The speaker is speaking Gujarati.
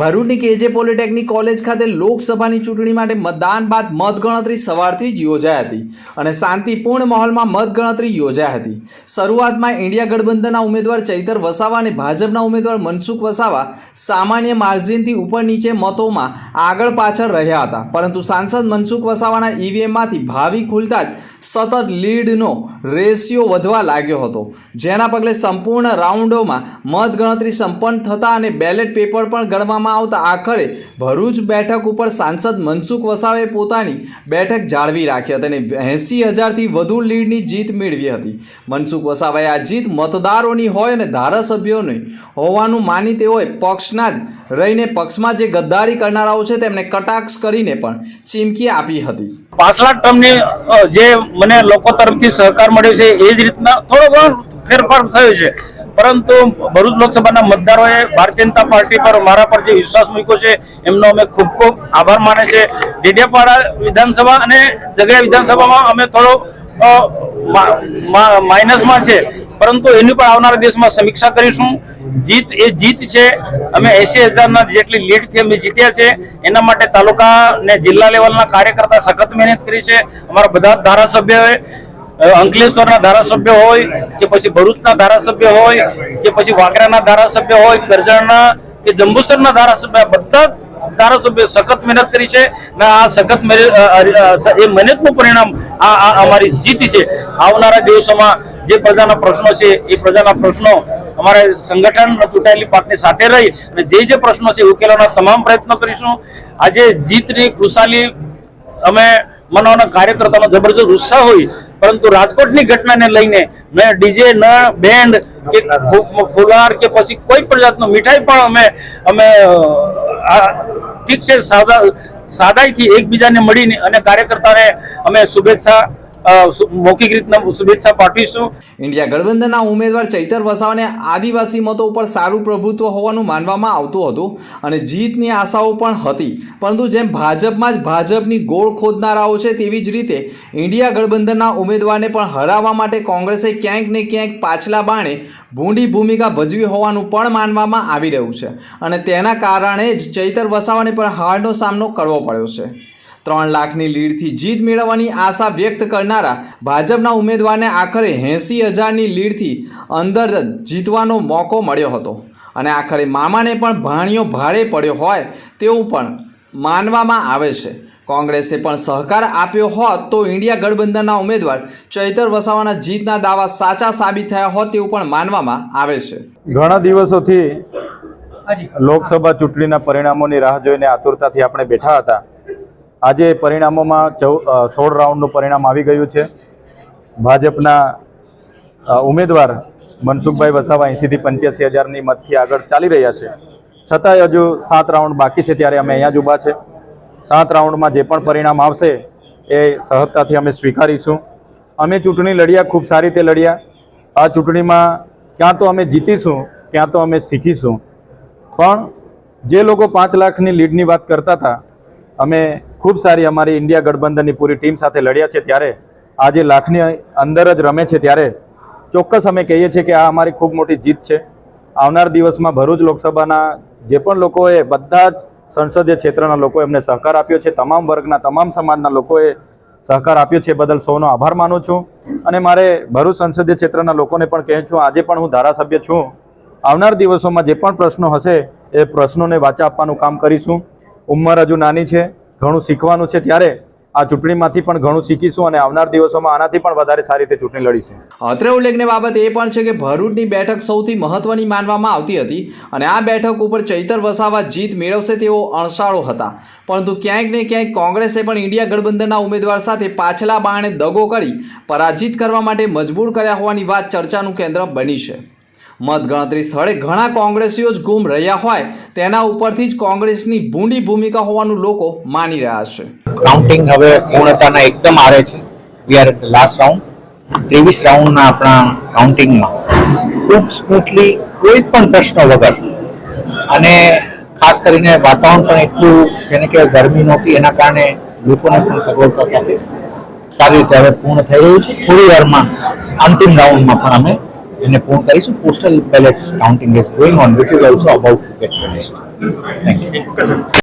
ભરૂચની કેજે પોલિટેકનિક કોલેજ ખાતે લોકસભાની ચૂંટણી માટે મતદાન બાદ મતગણતરી સવારથી જ યોજાઈ હતી અને શાંતિપૂર્ણ માહોલમાં મતગણતરી યોજાઈ હતી. શરૂઆતમાં ઇન્ડિયા ગઠબંધનના ઉમેદવાર ચૈતર વસાવા અને ભાજપના ઉમેદવાર મનસુખ વસાવા સામાન્ય માર્જિનથી ઉપર નીચે મતોમાં આગળ પાછળ રહ્યા હતા. પરંતુ સાંસદ મનસુખ વસાવાના ઈવીએમમાંથી ભાવિ ખુલતા જ સતત લીડનો રેશિયો વધવા લાગ્યો હતો, જેના પગલે સંપૂર્ણ રાઉન્ડોમાં મતગણતરી સંપન્ન થતા અને બેલેટ પેપર પણ ગણવામાં આવતા આખરે ભરૂચ બેઠક ઉપર સાંસદ મનસુખ વસાવે પોતાની બેઠક જાળવી રાખી હતી અને એંસી હજારથી વધુ લીડની જીત મેળવી હતી. મનસુખ વસાવાએ આ જીત મતદારોની હોય અને ધારાસભ્યોની હોવાનું માની તેઓએ પક્ષના જ રહીને પક્ષમાં જે ગદ્દારી કરનારાઓ છે તેમને કટાક્ષ કરીને પણ ચીમકી આપી હતી. પાછલા ટર્મની જે મને લોકો તરફથી સહકાર મળ્યો છે, એ જ રીતના થોડો ઘણો ફેરફાર થયો છે. પરંતુ ભરૂચ લોકસભાના મતદારોએ ભારતીય જનતા પાર્ટી પર મારા પર જે વિશ્વાસ મૂક્યો છે, એમનો અમે ખૂબ ખૂબ આભાર માને છે. ડેડિયાપાડા વિધાનસભા અને જગ્યા વિધાનસભામાં અમે થોડો માઇનસમાં છે. પરંતુ એની પણ આવનારા દિવસમાં સમીક્ષા કરીશું. જીત એ જીત છે. અમે એસી હજારના જેટલી લીડથી અમે જીત્યા છે. એના માટે તાલુકા ને જિલ્લા લેવલના કાર્યકર્તા સખત મહેનત કરી છે. અમારા બધા ધારાસભ્યોએ અંકલેશ્વરના ધારાસભ્ય હોય કે પછી ભરૂચના ધારાસભ્ય હોય કે પછી વાગરાના ધારાસભ્ય હોય, કરજણના કે જંબુસરના ધારાસભ્ય બધા ધારાસભ્ય સખત મહેનત કરી છે ને આ સખત એ મહેનતનું પરિણામ આ અમારી જીત છે. આવનારા દિવસોમાં જે પ્રજાના પ્રશ્નો છે, એ પ્રજાના પ્રશ્નો અમારે સંગઠન ચૂંટાયેલી પાર્ટી સાથે રહી અને જે જે પ્રશ્નો છે ઉકેલવાના તમામ પ્રયત્નો કરીશું. આજે જીતની ખુશાલી અમે મનાવવાના કાર્યકર્તાનો જબરજસ્ત ઉત્સાહ હોય, પરંતુ રાજકોટની ઘટનાને લઈને ન ડીજે ન, બેન્ડ કે ફુલાર કે પછી કોઈ પણ જાતનો મીઠાઈ પણ અમે અમે ઠીક છે, સાદા, સાદાઈથી એકબીજાને મળીને અને કાર્યકર્તાને અમે શુભેચ્છા મૌખિક રીતના શુભેચ્છા પાઠવીશું. ઇન્ડિયા ગઠબંધનના ઉમેદવાર ચૈતર વસાવાને આદિવાસી મતો ઉપર સારું પ્રભુત્વ હોવાનું માનવામાં આવતું હતું અને જીતની આશાઓ પણ હતી. પરંતુ જેમ ભાજપમાં જ ભાજપની ગોળ ખોદનારાઓ છે તેવી જ રીતે ઇન્ડિયા ગઠબંધનના ઉમેદવારને પણ હરાવવા માટે કોંગ્રેસે ક્યાંક ને ક્યાંક પાછલા બાણે ભૂંડી ભૂમિકા ભજવી હોવાનું પણ માનવામાં આવી રહ્યું છે. અને તેના કારણે જ ચૈતર વસાવાને પણ હારનો સામનો કરવો પડ્યો છે. ત્રણ લાખની લીડથી જીત મેળવવાની આશા વ્યક્ત કરનારા ભાજપના ઉમેદવારને આખરે એંસી હજારની લીડથી અંદર જીતવાનો મોકો મળ્યો હતો. અને આખરે મામાને પણ ભાણિયો ભારે પડ્યો હોય તેવું પણ માનવામાં આવે છે. કોંગ્રેસે પણ સહકાર આપ્યો હોત તો ઇન્ડિયા ગઠબંધનના ઉમેદવાર ચૈતર વસાવાના જીતના દાવા સાચા સાબિત થયા હોત તેવું પણ માનવામાં આવે છે. ઘણા દિવસોથી લોકસભા ચૂંટણીના પરિણામોની રાહ જોઈને આતુરતાથી આપણે બેઠા હતા. આજે પરિણામોમાં ચૌ સોળ રાઉન્ડનું પરિણામ આવી ગયું છે. ભાજપના ઉમેદવાર મનસુખભાઈ વસાવા એંસીથી પંચ્યાસી હજારની મતથી આગળ ચાલી રહ્યા છે. છતાંય હજુ સાત રાઉન્ડ બાકી છે ત્યારે અમે અહીંયા જ ઊભા છે. સાત રાઉન્ડમાં જે પણ પરિણામ આવશે એ સહજતાથી અમે સ્વીકારીશું. અમે ચૂંટણી લડ્યા, ખૂબ સારી રીતે લડ્યા. આ ચૂંટણીમાં ક્યાં તો અમે જીતીશું, ક્યાં તો અમે શીખીશું. પણ જે લોકો પાંચ લાખની લીડની વાત કરતા હતા અમે ખૂબ સારી અમારી ઇન્ડિયા ગઠબંધનની પૂરી ટીમ સાથે લડ્યા છે ત્યારે. આજે લાખની અંદર જ રમે છે ત્યારે. ચોક્કસ અમે કહીએ છીએ કે આ અમારી ખૂબ મોટી જીત છે. આવનાર દિવસમાં ભરૂચ લોકસભાના જે પણ લોકોએ બધા જ સંસદીય ક્ષેત્રના લોકો એમને સહકાર આપ્યો છે, તમામ વર્ગના, તમામ સમાજના લોકોએ સહકાર આપ્યો છે બદલ સૌનો આભાર માનું છું. અને મારે ભરૂચ સંસદીય ક્ષેત્રના લોકોને પણ કહે છું, આજે પણ હું ધારાસભ્ય છું. આવનાર દિવસોમાં જે પણ પ્રશ્નો હશે એ પ્રશ્નોને વાચા આપવાનું કામ કરીશું. ઉંમર હજુ નાની છે, ઘણું શીખવાનું છે ત્યારે આ ચૂંટણીમાંથી પણ ઘણું શીખીશું અને આવનાર દિવસોમાં આનાથી પણ વધારે સારી રીતે ચૂંટણી લડીશું. અત્રે ઉલ્લેખની બાબત એ પણ છે કે ભરૂચની બેઠક સૌથી મહત્વની માનવામાં આવતી હતી અને આ બેઠક ઉપર ચૈતર વસાવા જીત મેળવશે તેવો અણસાળો હતા. પરંતુ ક્યાંક ને ક્યાંક કોંગ્રેસે પણ ઇન્ડિયા ગઠબંધનના ઉમેદવાર સાથે પાછલા બાણે દગો કરી પરાજિત કરવા માટે મજબૂર કર્યા હોવાની વાત ચર્ચાનું કેન્દ્ર બની છે. મતગણતરી સ્થળે ઘણા કોંગ્રેસીઓ જ ગુમ રહ્યા હોય. તેના ઉપરથી જ કોંગ્રેસની ભૂંડી ભૂમિકા હોવાનું લોકો માની રહ્યા છે. કાઉન્ટિંગ હવે પૂર્ણતાના એકદમ આરે છે. વી આર લાસ્ટ રાઉન્ડ ત્રેવીસ રાઉન્ડના આપણા કાઉન્ટિંગમાં ખૂબ સ્મૂથલી કોઈ પણ પ્રશ્ન વગર. અને ખાસ કરીને વાતાવરણ પણ એટલું જેને કે ગરમી નહોતી, એના કારણે લોકોને પણ સગવડતા સાથે સારી રીતે હવે પૂર્ણ થઈ રહ્યું છે. થોડી વારમાં અંતિમ રાઉન્ડમાં પણ અમે એને પૂર્ણ કરીશું. Postal ballots counting is going on which is also about to get finish thank you